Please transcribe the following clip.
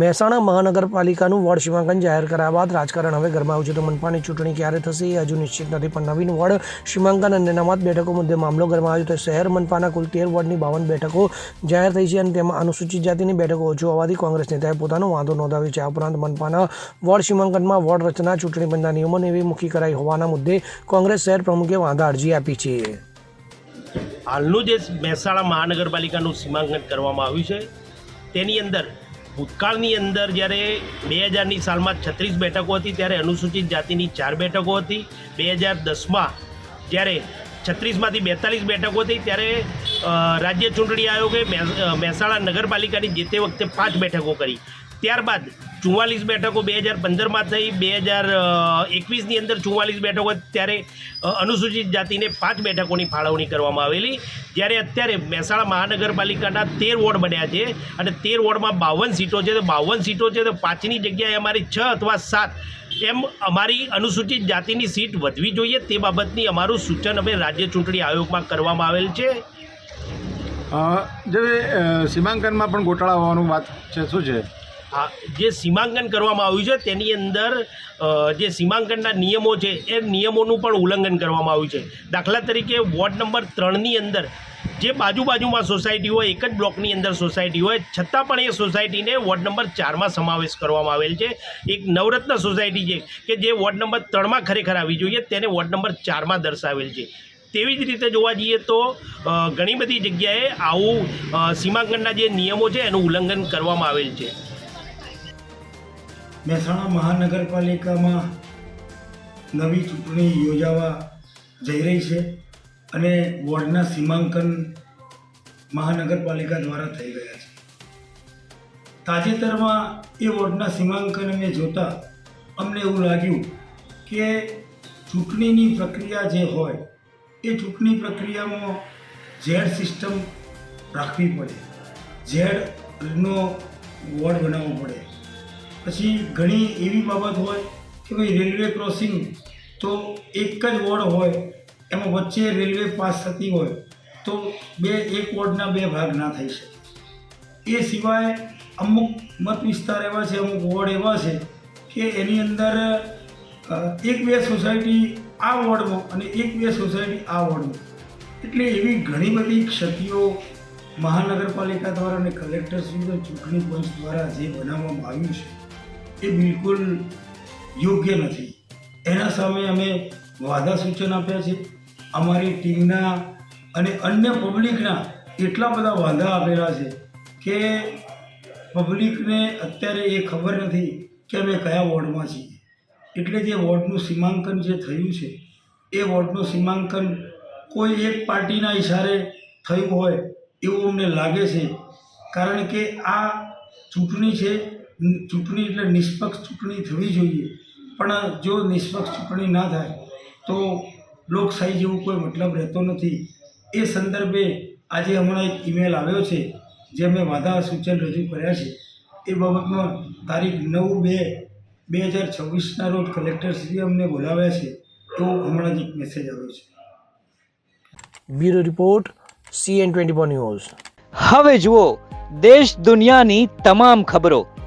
Mehsana મહાનગરપાલિકાનું ward સીમાંકન જાહેર કરાયા બાદ રાજકારણ હવે ગરમાયું છે તો મનપાની ચૂંટણી ક્યારે થશે એ હજુ નિશ્ચિત નથી, પણ નવીન વોર્ડ સીમાંકન અને અનામત બેઠકો મુદ્દે મામલો ગરમાયો તો શહેર મનપાના કુલ તેર વોર્ડની બાવન બેઠકો જાહેર થઈ છે અને તેમાં અનુસૂચિત જાતિની બેઠકો ઓછું હોવાથી કોંગ્રેસ નેતાએ પોતાનો વાંધો નોંધાવ્યો છે. આ ઉપરાંત મનપાના વોર્ડ સીમાંકનમાં વોર્ડ રચના, ચૂંટણી પંચના નિયમોને એવી મુખી કરાઈ હોવાના મુદ્દે કોંગ્રેસ શહેર પ્રમુખે વાંધા અરજી આપી છે. હાલનું જે મહેસાણા મહાનગરપાલિકાનું સીમાંકન કરવામાં આવ્યું છે, તેની અંદર ભૂતકાળની અંદર જ્યારે બે હજારની સાલમાં છત્રીસ બેઠકો હતી, ત્યારે અનુસૂચિત જાતિની ચાર બેઠકો હતી. બે હજાર દસમાં જ્યારે છત્રીસમાંથી બેતાલીસ બેઠકો હતી ત્યારે રાજ્ય ચૂંટણી આયોગે મહેસ- મહેસાણા નગરપાલિકાની જે તે વખતે પાંચ બેઠકો કરી. ત્યારબાદ ચુમ્માલીસ બેઠકો બે હજાર પંદરમાં થઈ, બે હજાર એકવીસની અંદર ચુમ્માલીસ બેઠકો ત્યારે અનુસૂચિત જાતિને પાંચ બેઠકોની ફાળવણી કરવામાં આવેલી. જ્યારે અત્યારે મહેસાણા મહાનગરપાલિકાના તેર વોર્ડ બન્યા છે અને તેર વોર્ડમાં બાવન સીટો છે. તો બાવન સીટો છે તો પાંચની જગ્યાએ અમારી છ અથવા સાત એમ અમારી અનુસૂચિત જાતિની સીટ વધવી જોઈએ. તે બાબતની અમારું સૂચન અમે રાજ્ય ચૂંટણી આયોગમાં કરવામાં આવેલ છે. જે સીમાંકનમાં પણ ગોટાળા હોવાનું વાત છે, શું છે? જે સીમાંકન કરવામાં આવ્યું છે, તેની અંદર જે સીમાંકનના નિયમો છે, એ નિયમોનું પણ ઉલ્લંઘન કરવામાં આવ્યું છે. દાખલા તરીકે વોર્ડ નંબર ત્રણની અંદર જે બાજુ બાજુમાં સોસાયટી હોય, એક જ બ્લોકની અંદર સોસાયટી હોય, છતાં પણ એ સોસાયટીને વોર્ડ નંબર ચારમાં સમાવેશ કરવામાં આવેલ છે. એક નવરત્ન સોસાયટી છે કે જે વોર્ડ નંબર ત્રણમાં ખરેખર આવી જોઈએ, તેને વોર્ડ નંબર ચારમાં દર્શાવેલ છે. તેવી જ રીતે જોવા જઈએ તો ઘણી બધી જગ્યાએ આવું સીમાંકનના જે નિયમો છે, એનું ઉલ્લંઘન કરવામાં આવેલ છે. મહેસાણા મહાનગરપાલિકામાં નવી ચૂંટણી યોજાવા જઈ રહી છે અને વોર્ડના સીમાંકન મહાનગરપાલિકા દ્વારા થઈ ગયા છે. તાજેતરમાં એ વોર્ડના સીમાંકન અમે જોતા અમને એવું લાગ્યું કે ચૂંટણીની પ્રક્રિયા જે હોય, એ ચૂંટણી પ્રક્રિયામાં ઝેડ સિસ્ટમ રાખવી પડે. ઝેડનો વોર્ડ બનાવવો પડે. પછી ઘણી એવી બાબત હોય કે ભાઈ રેલવે ક્રોસિંગ તો એક જ વોર્ડ હોય, એમાં વચ્ચે રેલવે પાસ થતી હોય, તો બે, એક વોર્ડના બે ભાગ ના થઈ શકે. એ સિવાય અમુક મત વિસ્તાર એવા છે, અમુક વોર્ડ એવા છે કે એની અંદર એક બે સોસાયટી આ વોર્ડમાં અને એક બે સોસાયટી આ વોર્ડમાં. એટલે એવી ઘણી બધી ક્ષતિઓ મહાનગરપાલિકા દ્વારા અને કલેક્ટર શ્રી ચૂંટણી પંચ દ્વારા જે બનાવવામાં આવ્યું છે એ બિલકુલ યોગ્ય નથી. એના સામે અમે વાદા સૂચન આપ્યા છે. અમારી ટીમના અને અન્ય પબ્લિકના એટલા બધા વાંધા આપેલા છે કે પબ્લિકને અત્યારે એ ખબર નથી કે અમે કયા વોર્ડમાં છીએ. એટલે જે વોર્ડનું સીમાંકન જે થયું છે, એ વોર્ડનું સીમાંકન કોઈ એક પાર્ટીના ઇશારે થયું હોય એવું અમને લાગે છે. કારણ કે આ ચૂંટણી છે ચૂંટણી એટલે નિષ્પક્ષ ચૂંટણી થવી જોઈએ. પણ જો નિષ્પક્ષ ચૂંટણી ના થાય તો લોકશાહી જેવું કોઈ મતલબ રહેતો નથી. એ સંદર્ભે આજે હમણાં એક ઈમેલ આવ્યો છે જે મેં વાદા સૂચન રજૂ કર્યા છે. એ બાબતમાં તારીખ નવ બે બે હજાર છવ્વીસના રોજ કલેક્ટરશ્રીએ અમને બોલાવ્યા છે તો હમણાં જ એક મેસેજ આવ્યો છે. Bureau report CN twenty news. હવે જુઓ દેશ દુનિયાની તમામ ખબરો.